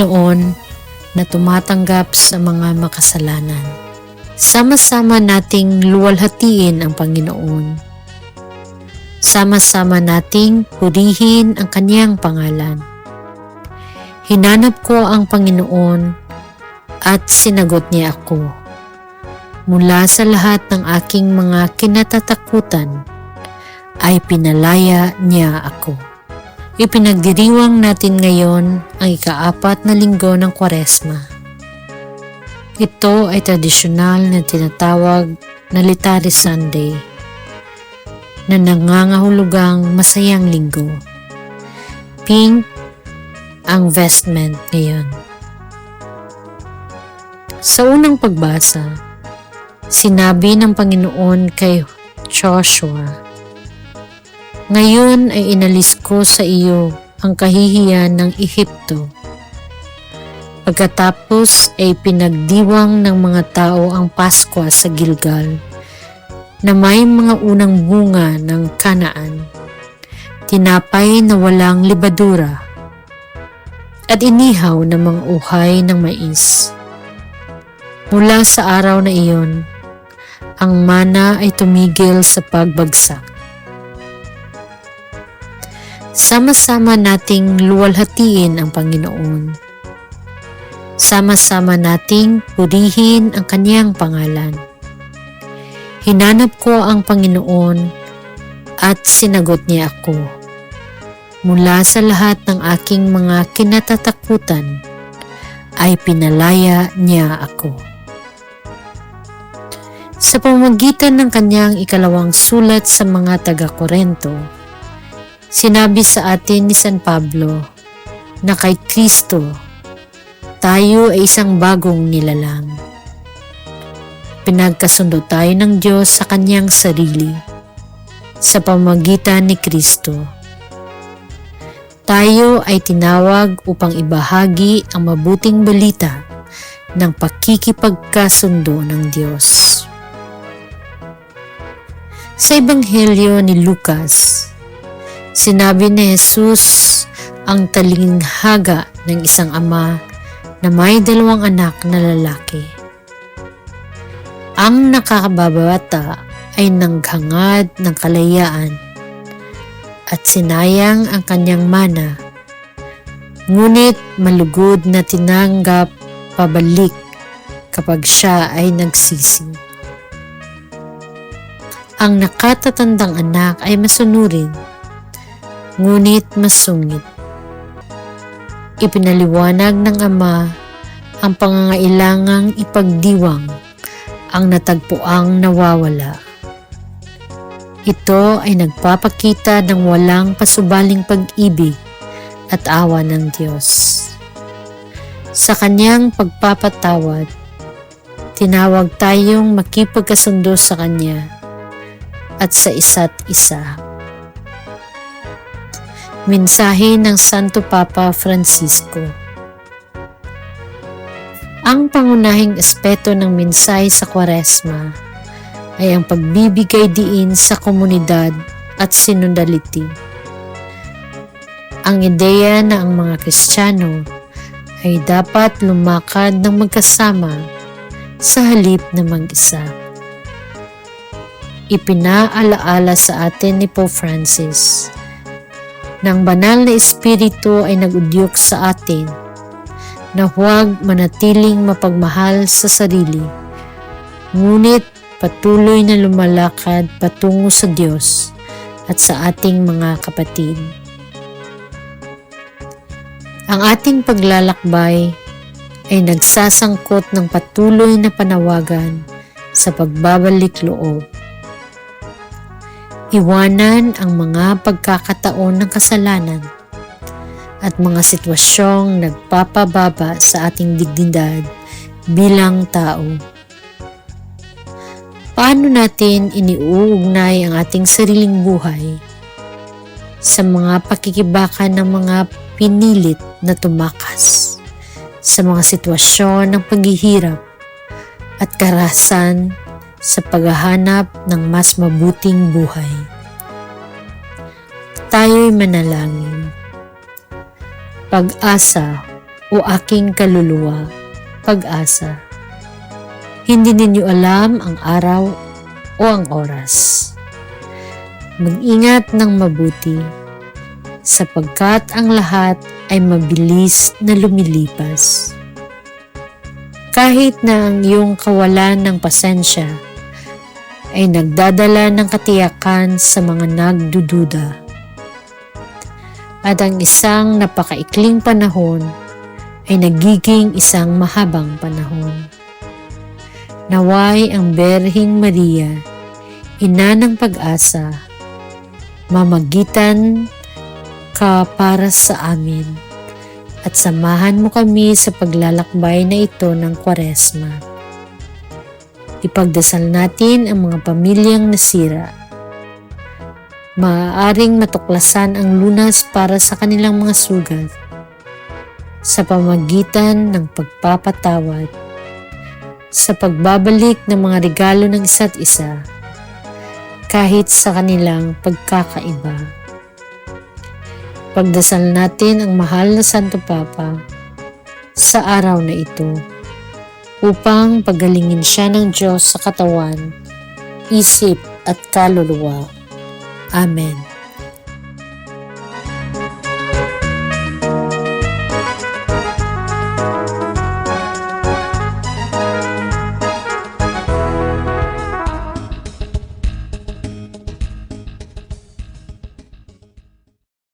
Panginoon na tumatanggap sa mga makasalanan. Sama-sama nating luwalhatiin ang Panginoon. Sama-sama nating purihin ang kanyang pangalan. Hinanap ko ang Panginoon at sinagot niya ako. Mula sa lahat ng aking mga kinatatakutan ay pinalaya niya ako. Ipinagdiriwang natin ngayon ang ikaapat na linggo ng kwaresma. Ito ay tradisyonal na tinatawag na Litari Sunday na nangangahulugang masayang linggo. Pink ang vestment ngayon. Sa unang pagbasa, sinabi ng Panginoon kay Joshua, Ngayon ay inalis ko sa iyo ang kahihiyan ng Ehipto. Pagkatapos ay pinagdiwang ng mga tao ang Pasko sa Gilgal na may mga unang bunga ng kanaan, tinapay na walang libadura, at inihaw na mga uhay ng mais. Mula sa araw na iyon, ang mana ay tumigil sa pagbagsak. Sama-sama nating luwalhatiin ang Panginoon. Sama-sama nating purihin ang kanyang pangalan. Hinanap ko ang Panginoon at sinagot niya ako. Mula sa lahat ng aking mga kinatatakutan ay pinalaya niya ako. Sa pamagitan ng kanyang ikalawang sulat sa mga taga-Korento, sinabi sa atin ni San Pablo na kay Kristo tayo ay isang bagong nilalang. Pinagkasundo tayo ng Diyos sa kanyang sarili sa pamagitan ni Kristo. Tayo ay tinawag upang ibahagi ang mabuting balita ng pakikipagkasundo ng Diyos. Sa Ebanghelyo ni Lucas, sinabi ni Jesus ang talinghaga ng isang ama na may dalawang anak na lalaki. Ang nakakababata ay nanghangad ng kalayaan at sinayang ang kanyang mana, ngunit malugod na tinanggap pabalik kapag siya ay nagsisi. Ang nakatatandang anak ay masunurin, ngunit masungit. Ipinaliwanag ng ama ang pangangailangang ipagdiwang ang natagpuang nawawala. Ito ay nagpapakita ng walang pasubaling pag-ibig at awa ng Diyos. Sa kanyang pagpapatawad, tinawag tayong makipagkasundo sa Kanya at sa isa't isa. Mensahe ng Santo Papa Francisco Ang pangunahing aspeto ng mensahe sa Kwaresma ay ang pagbibigay diin sa komunidad at sinodality. Ang ideya na ang mga Kristiyano ay dapat lumakad ng magkasama sa halip na mag-isa ipinaalaala sa atin ni Pope Francis. Nang banal na espiritu ay nagudyok sa atin na huwag manatiling mapagmahal sa sarili, ngunit patuloy na lumalakad patungo sa Diyos at sa ating mga kapatid. Ang ating paglalakbay ay nagsasangkot ng patuloy na panawagan sa pagbabalik loob Iwanan ang mga pagkakataon ng kasalanan at mga sitwasyong nagpapababa sa ating dignidad bilang tao. Paano natin iniuugnay ang ating sariling buhay sa mga pakikibakan ng mga pinilit na tumakas sa mga sitwasyon ng paghihirap at karasan sa paghahanap ng mas mabuting buhay. Tayo'y manalangin. Pag-asa o aking kaluluwa, pag-asa. Hindi ninyo alam ang araw o ang oras. Mag-ingat ng mabuti sapagkat ang lahat ay mabilis na lumilipas. Kahit na ang iyong kawalan ng pasensya ay nagdadala ng katiyakan sa mga nagdududa. At ang isang napakaikling panahon ay nagiging isang mahabang panahon. Naway ang Berhing Maria, ina ng pag-asa, mamagitan ka para sa amin at samahan mo kami sa paglalakbay na ito ng kwaresma. Ipagdasal natin ang mga pamilyang nasira. Maaaring matuklasan ang lunas para sa kanilang mga sugat sa pamagitan ng pagpapatawad sa pagbabalik ng mga regalo ng isa't isa kahit sa kanilang pagkakaiba. Pagdasal natin ang mahal na Santo Papa sa araw na ito upang pagalingin siya ng Diyos sa katawan, isip at kaluluwa. Amen.